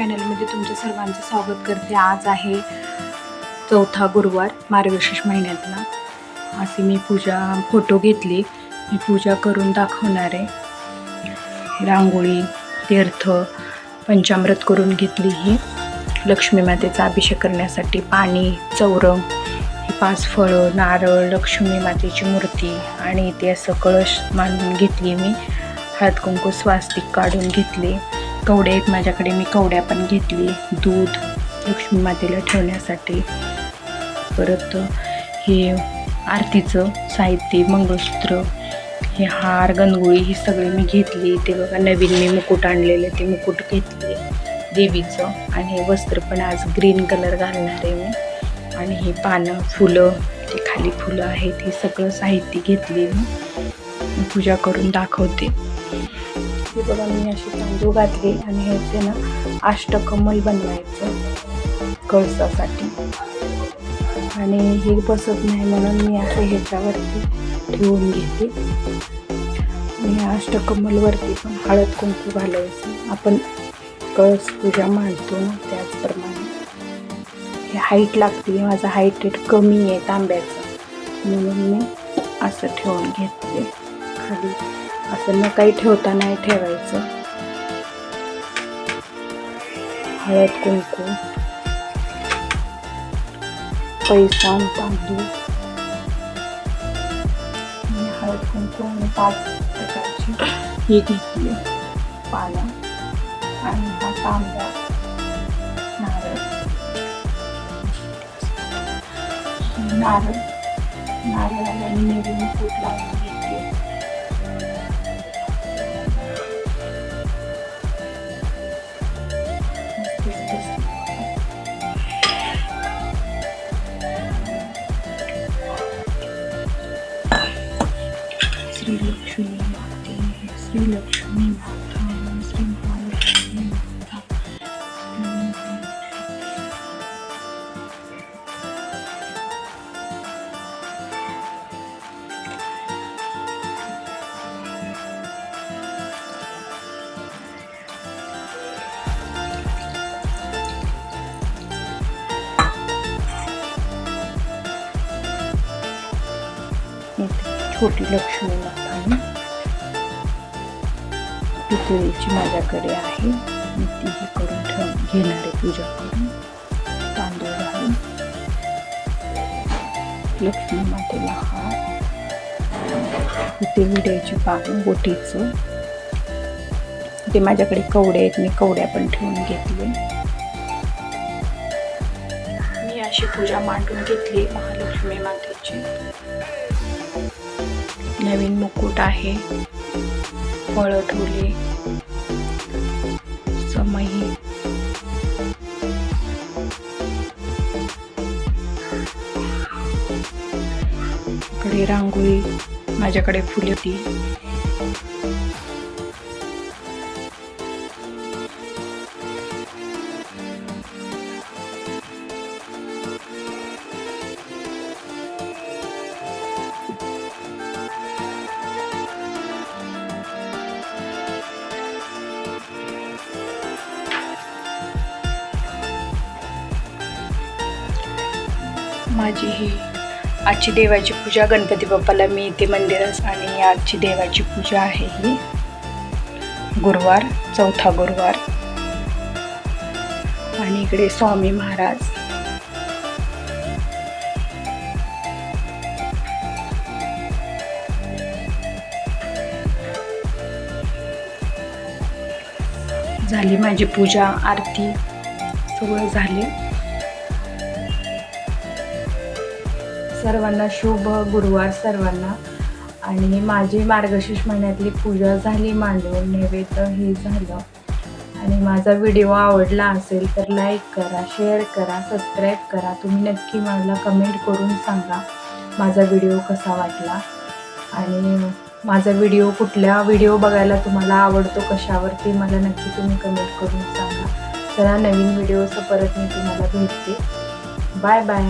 सर्वांचं स्वागत करते. आज आहे चौथा गुरुवार मार्गशीर्ष महिन्यातला अशी मी पूजा फोटो घेतली. मी पूजा करून दाखवणार आहे. रांगोळी तीर्थ पंचामृत करून घेतली ही. लक्ष्मी मातेचा अभिषेक करण्यासाठी पाणी चौरंग पाच फळं नारळ लक्ष्मी मातेची मूर्ती आणि इथे असं कळश मांडून घेतली मी. हळद कुंकू स्वास्तिक काढून घेतले. कवडे आहेत माझ्याकडे मी कवड्या पण घेतली. दूध लक्ष्मी मातेला ठेवण्यासाठी. परत हे आरतीचं साहित्य मंगळसूत्र हे हार गणगोळी ही सगळी मी घेतली. ते बघा नवीन मी मुकुट आणलेलं ते मुकुट घेतले देवीचं. आणि हे वस्त्र पण आज ग्रीन कलर घालणार आहे मी. आणि हे पानं फुलं ते खाली फुलं आहेत हे सगळं साहित्य घेतले मी पूजा करून दाखवते. हे बघा मी अशी तांदूळ घातले आणि ह्याचे ना अष्टकमल बनवायचं कळसासाठी. आणि हे बसत नाही म्हणून मी असं ह्याच्यावरती ठेवून घेते. आणि अष्टकमलवरती पण हळद कुंकू घालायचं. आपण कळस पूजा मांडतो ना त्याचप्रमाणे. हे हाईट लागते माझं हाईट रेट कमी आहे तांब्याचं. म्हणून मी असं ठेवून घेतले खाली. असं न काही ठेवता नाही ठेवायचं. हळद कुंकू पैसा आणि तांदूळ आणि हळद कुंकू आणि पाच प्रकारची ही घेतली. पानं आणि हा तांब्या नारळ. नारळ. नारळाला मी नवीन फूट लावून लक्ष्मी माता श्री महालक्ष्मी माता छोटी लक्ष्मी माता पितळीची माझ्याकडे आहे. मी तीही करून ठेव घेणार आहे पूजा करून. तांदूळ घालून लक्ष्मी मातेला हार इथे विड्याची पानं बोटीचं. ते माझ्याकडे कवडे आहेत. मी कवड्या पण ठेवून घेतले. मी अशी पूजा मांडून घेतली महालक्ष्मी मातेची. नवीन मुकुट आहे. फळं ठेवली. समई. कडे रांगोळी. माझ्याकडे फुले होती. माझी ही आजची देवाची पूजा गणपती बाप्पाला मी इथे मंदिरात आणि आजची देवाची पूजा आहे ही. गुरुवार चौथा गुरुवार. आणि इकडे स्वामी महाराज. झाली माझी पूजा आरती. सगळं झाले. सर्वांना शुभ गुरुवार सर्वांना. आणि माझी मार्गशीर्ष महिन्यातली पूजा झाली मांडून नैवेद्य हे झालं. आणि माझा व्हिडिओ आवडला असेल तर लाईक करा शेअर करा सबस्क्राईब करा. तुम्ही नक्की मला कमेंट करून सांगा माझा व्हिडिओ कसा वाटला. आणि माझा व्हिडिओ कुठल्या व्हिडिओ बघायला तुम्हाला आवडतो कशावरती मला नक्की तुम्ही कमेंट करून सांगा. चला नवीन व्हिडिओचं परत मी तुम्हाला भेटते. Bye bye